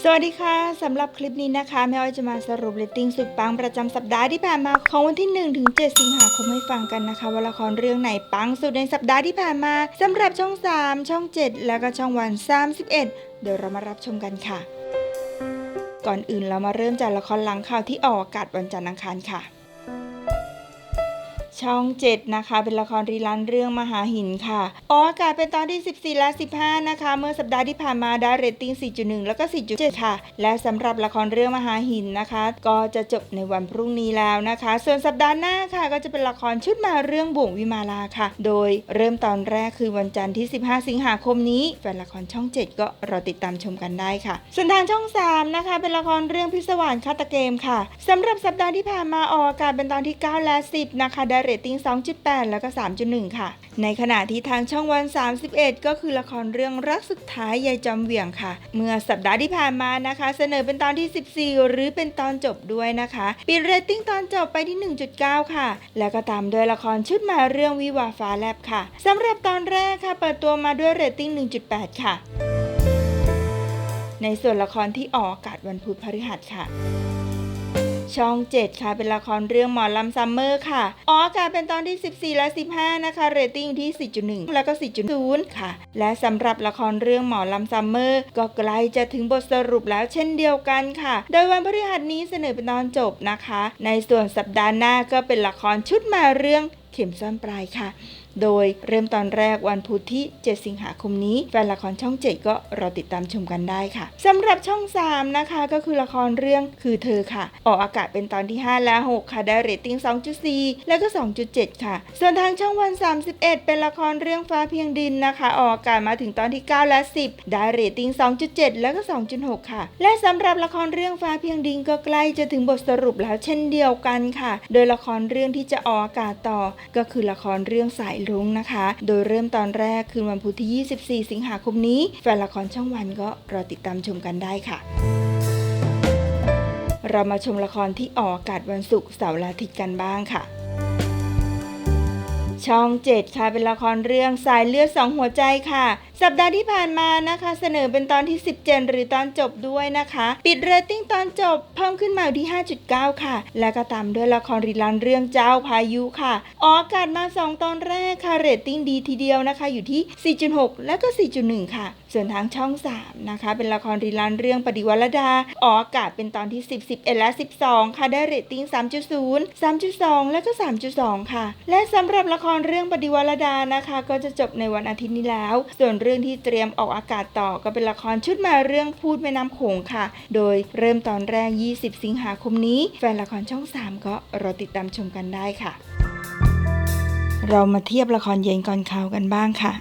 สวัสดีค่ะสำหรับคลิปนี้นะคะแม่อ้อยจะมาสรุปเรตติ้งสุดปังประจำสัปดาห์ที่ผ่านมาของวันที่1ถึง7สิงหาคมให้ฟังกันนะคะว่าละครเรื่องไหนปังสุดในสัปดาห์ที่ผ่านมาสำหรับช่อง 3 ช่อง 7 แล้วก็ช่องวัน 31 เดี๋ยวเรามารับชมกันค่ะ ก่อนอื่นเรามาเริ่มจากละครหลังข่าวที่ออกอากาศวันจันทร์อังคารค่ะ ช่อง 7 นะคะ เป็นละครรีลันเรื่องมหาหินค่ะออกอากาศเป็นตอนที่ 14 และ 15 นะคะ เมื่อสัปดาห์ที่ผ่านมาได้เรตติ้ง 4.1 แล้วก็ 4.7 ค่ะ และสำหรับละครเรื่องมหาหินนะคะ ก็จะจบในวันพรุ่งนี้แล้วนะคะ ส่วนสัปดาห์หน้าค่ะ ก็จะเป็นละครชุดมาเรื่องบ่วงวิมาลาค่ะ โดยเริ่มตอนแรกคือวันจันทร์ที่ 15 สิงหาคมนี้แฟนละครช่อง 7 ก็รอติดตามชมกันได้ค่ะ ส่วนทางช่อง 3 นะคะ เป็นละครเรื่องพิศวาสฆาตเกมค่ะสำหรับสัปดาห์ที่ผ่านมาออกอากาศเป็นตอนที่ 9 และ 10 นะคะได้เรตติ้ง 2.8 แล้วก็ 3.1 ค่ะ ในขณะที่ทางช่องวัน 31 ก็คือละครเรื่องรักสุดท้ายยายจอมเหวี่ยงค่ะ เมื่อสัปดาห์ที่ผ่านมานะคะ เสนอเป็นตอนที่ 14 หรือเป็นตอนจบด้วยนะคะปิดเรตติ้งตอนจบไปที่ 1.9 ค่ะ แล้วก็ตามด้วยละครชุดมาเรื่องวิวาฟ้าแลบค่ะสำหรับตอนแรกค่ะเปิดตัวมาด้วยเรตติ้ง 1.8 ค่ะ ในส่วนละครที่ออกอากาศวันพุธพฤหัสค่ะ ช่อง 7 ค่ะ เป็นละครเรื่องหมอลำซัมเมอร์ค่ะออกอากาศเป็นตอนที่ 14 และ 15 นะคะ เรตติ้งที่ 4.1 แล้วก็ 4.0 ค่ะ และสำหรับละครเรื่องหมอลำซัมเมอร์ ก็ใกล้จะถึงบทสรุปแล้วเช่นเดียวกันค่ะ โดยวันพฤหัสนี้เสนอเป็นตอนจบนะคะ ในส่วนสัปดาห์หน้าก็เป็นละครชุดมาเรื่องเข็มซ่อนปลายค่ะ โดยเริ่มตอนแรกวันพุธที่ 7 สิงหาคมนี้ แฟนละครช่อง 7 ก็รอติดตามชมกันได้ค่ะสำหรับช่อง 3 นะคะ ก็คือละครเรื่องคือเธอค่ะ ออกอากาศเป็นตอนที่ 5 และ 6 ค่ะ ได้เรตติ้ง 2.4 แล้วก็ 2.7 ค่ะ ส่วนทางช่องวัน 31 เป็นละครเรื่องฟ้าเพียงดินนะคะ ออกอากาศมาถึงตอนที่ 9 และ 10 ได้เรตติ้ง 2.7 แล้วก็ 2.6 ค่ะ และสำหรับละครเรื่องฟ้าเพียงดินก็ใกล้จะถึงบทสรุปแล้วเช่นเดียวกันค่ะ โดยละครเรื่องที่จะออกอากาศต่อ ก็คือละครเรื่องสายรุ้งนะคะ โดยเริ่มตอนแรกคืนวันพุธที่ 24 สิงหาคมนี้ แฟนละครช่องวันก็รอติดตามชมกันได้ค่ะเรามาชมละครที่ออกอากาศวันศุกร์เสาร์อาทิตย์กันบ้างค่ะ ช่อง 7 ค่ะเป็นละครเรื่องสายเลือดสองหัวใจค่ะ สัปดาห์ที่ผ่านมานะคะ เสนอเป็นตอนที่ 17 หรือตอนจบด้วยนะคะ ปิดเรตติ้งตอนจบเพิ่มขึ้นมาอยู่ที่ 5.9 ค่ะ และก็ตามด้วยละครรีลันเรื่องเจ้าพายุค่ะออกอากาศมา 2 ตอนแรกค่ะเรตติ้งดีทีเดียวนะคะ อยู่ที่ 4.6 แล้วก็ 4.1 ค่ะ ส่วนทางช่อง 3 นะคะ เป็นละครรีลันเรื่องปฏิวัติดาออกอากาศเป็นตอนที่ 10 11 และ 12 ค่ะได้เรตติ้ง 3.0 3.2 แล้วก็ 3.2 ค่ะ และสำหรับละครเรื่องปฏิวัติดานะคะ ก็จะจบในวันอาทิตย์นี้แล้ว ส่วนเรื่องื่องที่เตรียมออกอากาศต่อก็เป็นละครชุดมาเรื่องพูดแม่น้ำโขงค่ะ โดยเริ่มตอนแรก 20 สิงหาคมนี้ แฟนละครช่อง 3 ก็รอติดตามชมกันได้ค่ะ เรามาเทียบละครเย็นก่อนข่าวกันบ้างค่ะ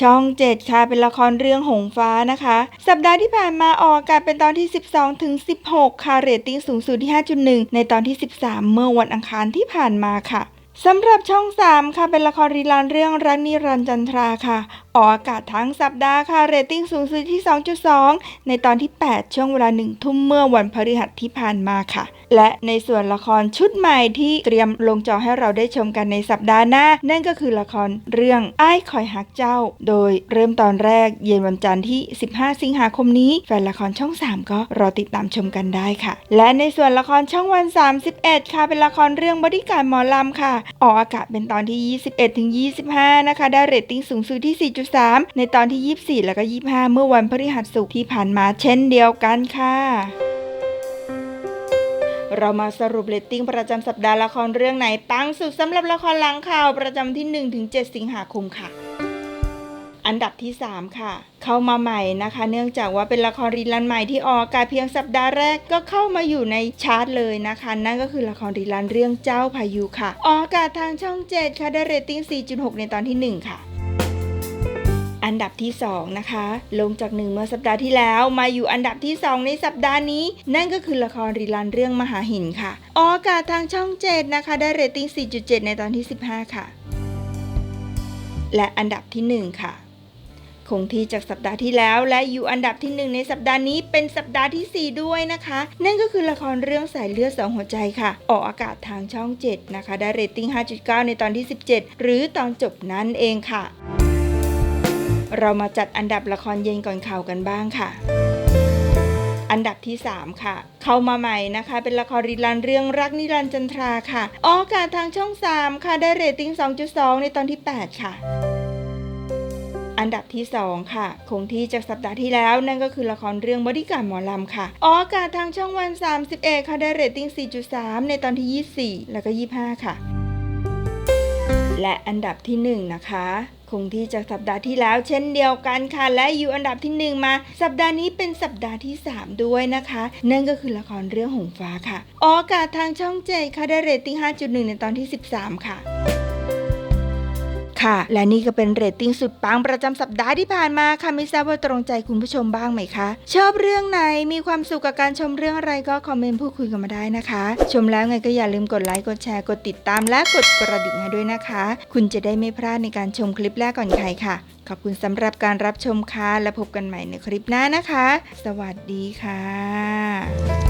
ช่อง7ค่ะเป็นละครเรื่องหงฟ้านะคะ สัปดาห์ที่ผ่านมาออกอากาศเป็นตอนที่ 12ถึง16 ค่ะเรตติ้งสูงสุดที่ 5.1 ในตอนที่ 13 เมื่อวันอังคารที่ผ่านมาค่ะ สำหรับช่อง 3 ค่ะ เป็นละครรีลันเรื่องรักนิรันจันทราค่ะ ออกอากาศทั้งสัปดาห์ค่ะ เรตติ้งสูงสุดที่ 2.2 ในตอนที่ 8 ช่วงเวลา1ทุ่มเมื่อวันพฤหัสที่ผ่านมาค่ะ และในส่วนละครชุดใหม่ที่เตรียมลงจอให้เราได้ชมกันในสัปดาห์หน้า นั่นก็คือละครเรื่องไอ้คอยฮักเจ้า โดยเริ่มตอนแรกเย็นวันจันทร์ที่ 15 สิงหาคมนี้ แฟนละครช่อง 3 ก็รอติดตามชมกันได้ค่ะ และในส่วนละครช่องวัน 31 ค่ะ เป็นละครเรื่องบริการหมอลำค่ะ ออกอากาศเป็นตอนที่ 21ถึง25 นะคะ ได้เรตติ้งสูงสุดที่ 4.3 ในตอนที่ 24 แล้วก็ 25 เมื่อวันพฤหัสศุกที่ผ่านมาเช่นเดียวกันค่ะ เรามาสรุปเรตติ้งประจำสัปดาห์ละครเรื่องไหนปังสุดสำหรับละครหลังข่าวประจำที่ 1-7 สิงหาคมค่ะ อันดับที่ 3 ค่ะ เข้ามาใหม่นะคะ เนื่องจากว่าเป็นละครรีลันใหม่ที่ออกอากาศเพียงสัปดาห์แรกก็เข้ามาอยู่ในชาร์ตเลยนะคะ นั่นก็คือละครรีลันเรื่องเจ้าพายุค่ะ ออกอากาศทางช่อง 7 ค่ะได้เรตติ้ง 4.6 ในตอนที่ 1 ค่ะ อันดับที่ 2 นะคะ ลงจากหนึ่งเมื่อสัปดาห์ที่แล้วมาอยู่อันดับที่ 2 ในสัปดาห์นี้ นั่นก็คือละครรีลันเรื่องมหาหินค่ะออกอากาศทางช่อง 7 นะคะ ได้เรตติ้ง 4.7 ในตอนที่ 15 ค่ะ และอันดับที่ 1 ค่ะคงที่จากสัปดาห์ที่แล้วและอยู่อันดับที่ 1 ในสัปดาห์นี้เป็นสัปดาห์ที่ 4 ด้วยนะคะ นั่นก็คือละครเรื่องสายเลือดสองหัวใจค่ะ ออกอากาศทางช่อง 7 นะคะ ได้เรตติ้ง 5.9 ในตอนที่ 17 หรือตอนจบนั่นเองค่ะ เรามาจัดอันดับละครเย็นก่อนข่าวกันบ้างค่ะ อันดับที่ 3 ค่ะ เข้ามาใหม่นะคะ เป็นละครรีลันเรื่องรักนิรันดร์จันทราค่ะออกอากาศทางช่อง 3 ค่ะ ได้เรตติ้ง 2.2 ในตอนที่ 8 ค่ะอันดับที่ 2 ค่ะ คงที่จากสัปดาห์ที่แล้วนั่นก็คือละครเรื่องบริการหมอลำค่ะ ออกอากาศทางช่องวัน 31 ค่ะ ได้เรตติ้ง 4.3 ในตอนที่ 24 แล้วก็ 25 ค่ะ และอันดับที่ 1 นะคะ คงที่จากสัปดาห์ที่แล้วเช่นเดียวกันค่ะ และอยู่อันดับที่ 1 มา สัปดาห์นี้เป็นสัปดาห์ที่ 3 ด้วยนะคะ นั่นก็คือละครเรื่องหงฟ้าค่ะออกอากาศทางช่องเจค่ะได้เรตติ้ง 5.1 ในตอนที่ 13 ค่ะ ค่ะ และนี่ก็เป็นเรตติ้งสุดปังประจำสัปดาห์ที่ผ่านมาค่ะไม่ทราบว่าตรงใจคุณผู้ชมบ้างไหมคะ ชอบเรื่องไหนมีความสุขกับการชมเรื่องอะไรก็คอมเมนต์พูดคุยกันมาได้นะคะ ชมแล้วไงก็อย่าลืมกดไลค์กดแชร์กดติดตามและกดกระดิ่งให้ด้วยนะคะ คุณจะได้ไม่พลาดในการชมคลิปแรกก่อนใครค่ะ ขอบคุณสำหรับการรับชมค่ะและพบกันใหม่ในคลิปหน้านะคะ สวัสดีค่ะ